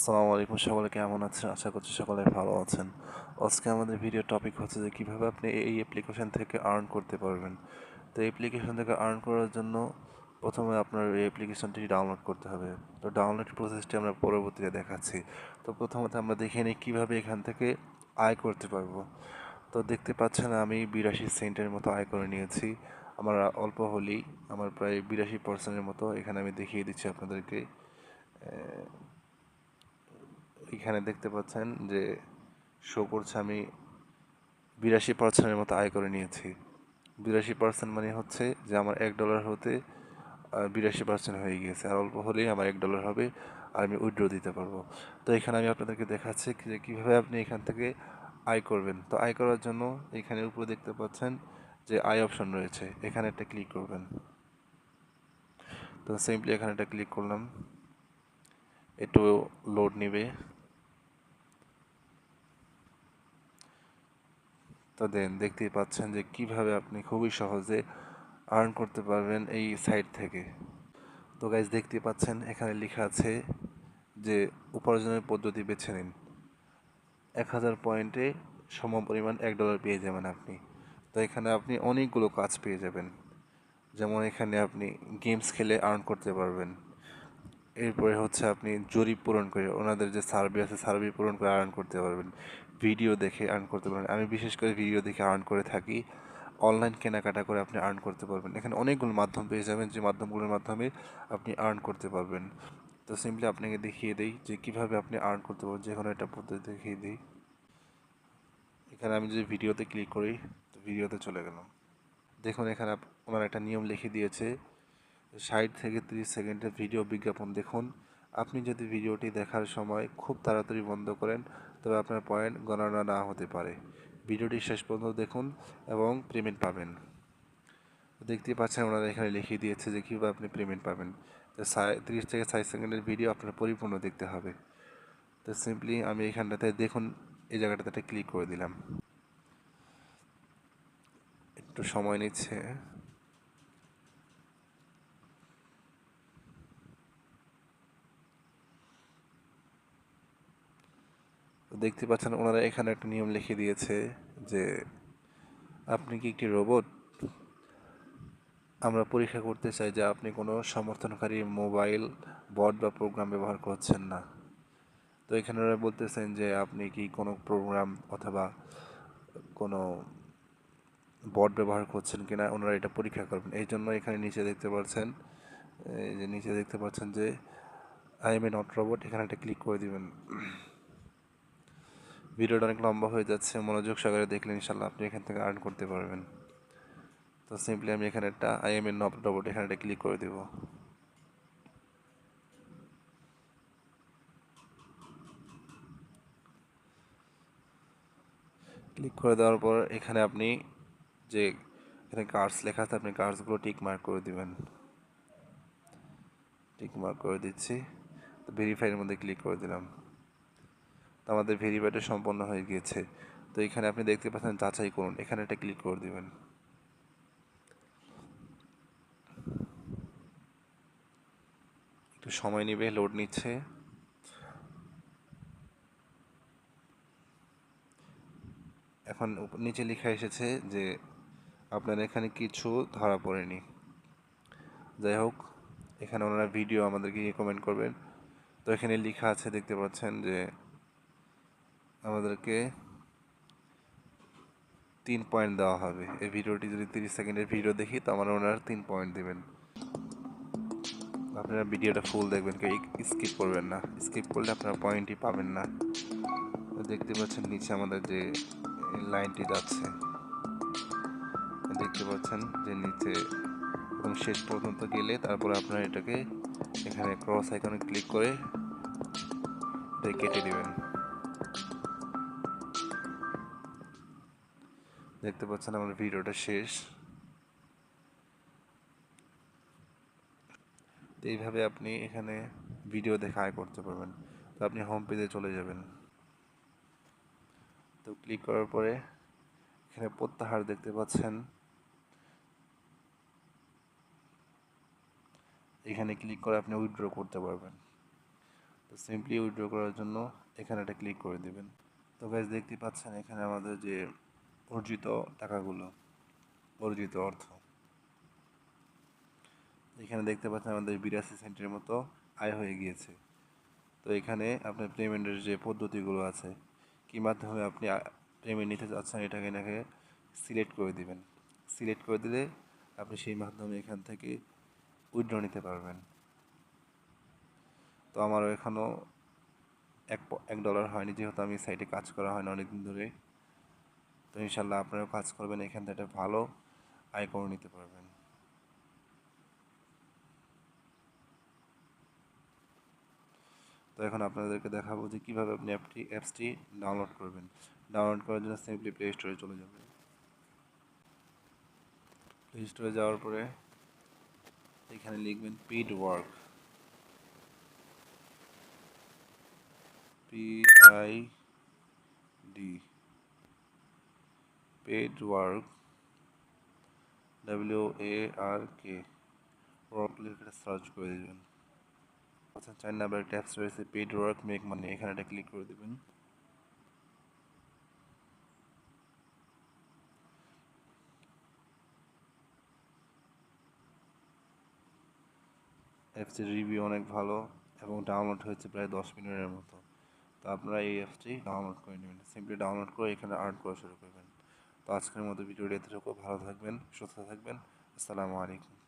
আসসালামু আলাইকুম সকলে কেমন আছেন? আশা করছি সকলে ভালো আছেন। আজকে আমাদের ভিডিও টপিক হচ্ছে যে কীভাবে আপনি এই অ্যাপ্লিকেশন থেকে আর্ন করতে পারবেন। তো অ্যাপ্লিকেশন থেকে আর্ন করার জন্য প্রথমে আপনার এই অ্যাপ্লিকেশনটি ডাউনলোড করতে হবে। তো ডাউনলোড প্রসেসটি আমরা পরবর্তীতে দেখাচ্ছি। তো প্রথমত আমরা দেখে নিই কীভাবে এখান থেকে আয় করতে পারব। তো দেখতে পাচ্ছেন আমি বিরাশি সেন্টের মতো আয় করে নিয়েছি। আমার অল্প হলেই, আমার প্রায় বিরাশি পার্সেন্টের মতো। এখানে আমি দেখিয়ে দিচ্ছি আপনাদেরকে। এখানে দেখতে পাচ্ছেন যে শো করছে আমি বিরাশি পার্সেন্টের মতো আয় করে নিয়েছি। বিরাশি পার্সেন্ট মানে হচ্ছে যে আমার এক ডলার হতে বিরাশি পার্সেন্ট হয়ে গিয়েছে। আর অল্প হলেই আমার এক ডলার হবে, আর আমি উইড্রো দিতে পারব। তো এখানে আমি আপনাদেরকে দেখাচ্ছি যে কীভাবে আপনি এখান থেকে আয় করবেন। তো আয় করার জন্য এখানে উপরে দেখতে পাচ্ছেন যে আয় অপশন রয়েছে। এখানে একটা ক্লিক করবেন। তো সিম্পলি এখানে একটা ক্লিক করলাম। একটু লোড নেবে। তো দেন, দেখতেই পাচ্ছেন যে কীভাবে আপনি খুবই সহজে আর্ন করতে পারবেন এই সাইট থেকে। তো গাইজ দেখতে পাচ্ছেন এখানে লেখা আছে যে উপার্জনের পদ্ধতি বেছে নিন। এক হাজার পয়েন্টে সম পরিমাণ এক ডলার পেয়ে যাবেন আপনি। তো এখানে আপনি অনেকগুলো কাজ পেয়ে যাবেন। যেমন এখানে আপনি গেমস খেলে আর্ন করতে পারবেন। এরপরে হচ্ছে আপনি জরিপ পূরণ করে ওনাদের যে সার্ভে আছে, সার্ভে পূরণ করে আর্ন করতে পারবেন। ভিডিও দেখে আর্ন করতে পারবেন। আমি বিশেষ করে ভিডিও দেখে আর্ন করে থাকি। অনলাইন কেনাকাটা করে আপনি আর্ন করতে পারবেন। এখানে অনেকগুলো মাধ্যম পেয়ে যাবেন, যে মাধ্যমগুলোর মাধ্যমে আপনি আর্ন করতে পারবেন। তো সিম্পলি আপনাকে দেখিয়ে দিই যে কীভাবে আপনি আর্ন করতে পারবেন, যে কোনো একটা পদ্ধতি দেখিয়ে দিই। এখানে আমি যদি ভিডিওতে ক্লিক করি, তো ভিডিওতে চলে গেলাম। দেখুন এখানে ওনার একটা নিয়ম লিখে দিয়েছে ষাট থেকে তিরিশ সেকেন্ডের ভিডিও বিজ্ঞাপন দেখুন। আপনি যদি ভিডিওটি দেখার সময় খুব তাড়াতাড়ি বন্ধ করেন, তবে আপনার পয়েন্ট গণনা না হতে পারে। ভিডিওটি শেষ পর্যন্ত দেখুন এবং পেমেন্ট পাবেন। দেখতেই পাচ্ছেন ওনারা এখানে লিখিয়ে দিয়েছে যে কীভাবে আপনি পেমেন্ট পাবেন। তো তিরিশ থেকে ষাট সেকেন্ডের ভিডিও আপনার পরিপূর্ণ দেখতে হবে। তো সিম্পলি আমি এখানটাতে দেখুন, এই জায়গাটাতে ক্লিক করে দিলাম। একটু সময় নিচ্ছে। দেখতে পাচ্ছেন ওনারা এখানে একটা নিয়ম লিখে দিয়েছে যে আপনি কি একটি রোবট? আমরা পরীক্ষা করতে চাই যে আপনি কোনো সমর্থনকারী মোবাইল, বট বা প্রোগ্রাম ব্যবহার করছেন না। তো এখানে ওরা বলতেছেন যে আপনি কি কোনো প্রোগ্রাম অথবা কোনো বট ব্যবহার করছেন কিনা, ওনারা এটা পরীক্ষা করবেন। এই জন্য এখানে নিচে দেখতে পাচ্ছেন যে নিচে দেখতে পাচ্ছেন যে I am a not robot এখানে একটা ক্লিক করে দিবেন। ভিডিওটা অনেক লম্বা হয়ে যাচ্ছে, মনোযোগ সহকারে দেখলে ইনশাল্লাহ আপনি এখান থেকে আর্ন করতে পারবেন। তো সিম্পলি আমি এখানে একটা আই এর নব রোবট এখানে একটা ক্লিক করে দেব। ক্লিক করে দেওয়ার পর এখানে আপনি যে এখানে কার্ডস লেখা আছে, আপনি কার্ডসগুলো টিক মার্ক করে দিবেন। টিক মার্ক করে দিচ্ছি, তো ভেরিফাইয়ের মধ্যে ক্লিক করে দিলাম। আমাদের ভেরিফাইটা সম্পন্ন হয়ে গিয়েছে। তো এখানে আপনি দেখতে পাচ্ছেন যাচাই করুন। এখানে একটা ক্লিক করে দিবেন। একটু সময় নেবে, লোড নিচ্ছে। এখন নিচে লেখা এসেছে যে আপনার এখানে কিছু ধরা পড়েনি। যাই হোক, এখানে ওনারা ভিডিও আমাদেরকে রেকমেন্ড করবেন। তো এখানে লেখা আছে, দেখতে পাচ্ছেন যে আমাদেরকে তিন পয়েন্ট দেওয়া হবে। এই ভিডিওটি যদি তিরিশ সেকেন্ডের ভিডিও দেখি, তো আমার ওনারা তিন পয়েন্ট দেবেন। আপনারা ভিডিওটা ফুল দেখবেন, কেউ স্কিপ করবেন না। স্কিপ করলে আপনারা পয়েন্টই পাবেন না। দেখতে পাচ্ছেন নিচে আমাদের যে লাইনটি যাচ্ছে। দেখতে পাচ্ছেন যে নিচে এবং শেষ পর্যন্ত গেলে তারপরে আপনারা এটাকে এখানে ক্রস আইকনে ক্লিক করে কেটে দেবেন। দেখতে পাচ্ছেন আমার ভিডিওটা শেষ। তো এইভাবে আপনি এখানে ভিডিও দেখে আয় করতে পারবেন। তো আপনি হোম পেজে চলে যাবেন। তো ক্লিক করার পরে এখানে প্রত্যাহার দেখতে পাচ্ছেন। এখানে ক্লিক করে আপনি উইথড্র করতে পারবেন। তো সিম্পলি উইথড্র করার জন্য এখানে একটা ক্লিক করে দিবেন। তো গাইজ দেখতে পাচ্ছেন এখানে আমাদের যে অর্জিত টাকাগুলো, অর্জিত অর্থ। এখানে দেখতে পাচ্ছেন আমাদের বিরাশি সেন্টের মতো আয় হয়ে গিয়েছে। তো এখানে আপনার পেমেন্টের যে পদ্ধতিগুলো আছে, কী মাধ্যমে আপনি পেমেন্ট নিতে চাচ্ছেন এটাকে এনাকে সিলেক্ট করে দিবেন। সিলেক্ট করে দিলে আপনি সেই মাধ্যমে এখান থেকে উইথড্র নিতে পারবেন। তো আমারও এখনও এক এক ডলার হয়নি, যেহেতু আমি সাইটে কাজ করা হয় না অনেকদিন ধরে। তো ইনশাল্লাহ আপনারাও কাজ করবেন, এখান থেকে ভালো আয় করে নিতে পারবেন। তো এখন আপনাদেরকে দেখাবো যে কীভাবে আপনি অ্যাপটি, অ্যাপসটি ডাউনলোড করবেন। ডাউনলোড করার জন্য সিম্পলি প্লে স্টোরে চলে যাবেন। প্লে স্টোরে যাওয়ার পরে এখানে লিখবেন paid work P I paid work W A R K work লিখে সার্চ করে দেবেন। আচ্ছা চার নাম্বার একটা অ্যাপস রয়েছে পেড ওয়ার্ক মেক মানি এখানে একটা ক্লিক করে দেবেন। অ্যাপসটির রিভিউ অনেক ভালো এবং ডাউনলোড হয়েছে প্রায় দশ মিনিটের মতো। তো আপনারা এই অ্যাপসটি ডাউনলোড করে নেবেন। সিম্পলি ডাউনলোড করে এখানে আর্ন করা শুরু করবেন। তো আজকের মতো ভিডিওটি এতটুকু। ভালো থাকবেন সুস্থ থাকবেন। আসসালামু আলাইকুম।